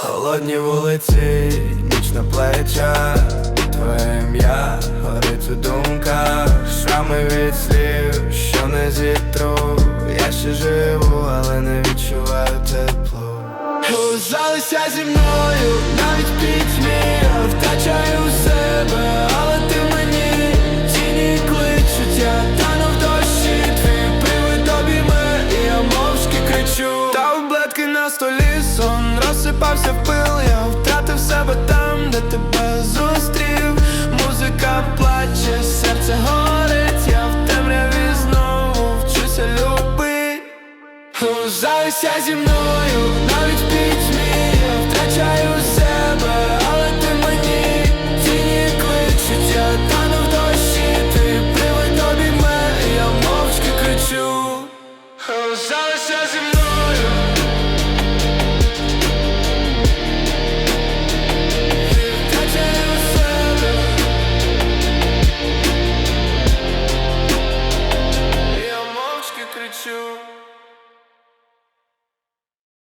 Холодні вулиці, ніч на плечах. Твоє ім'я горить у думках. Шрами від слів, що не зітру. Я ще живу, але не відчуваю тепло. Залися зі мною, навіть пітьмі втрачаю себе, але ти мені Тіні кличуть, я тану в дощі Твій привид обійме, і я мовчки кричу. Та облетки на столі розсипався в пил Я втратив себе там, де тебе зустрів. Музика плаче, серце горить Я в темряві знову вчуся любить Залися зі мною, sure.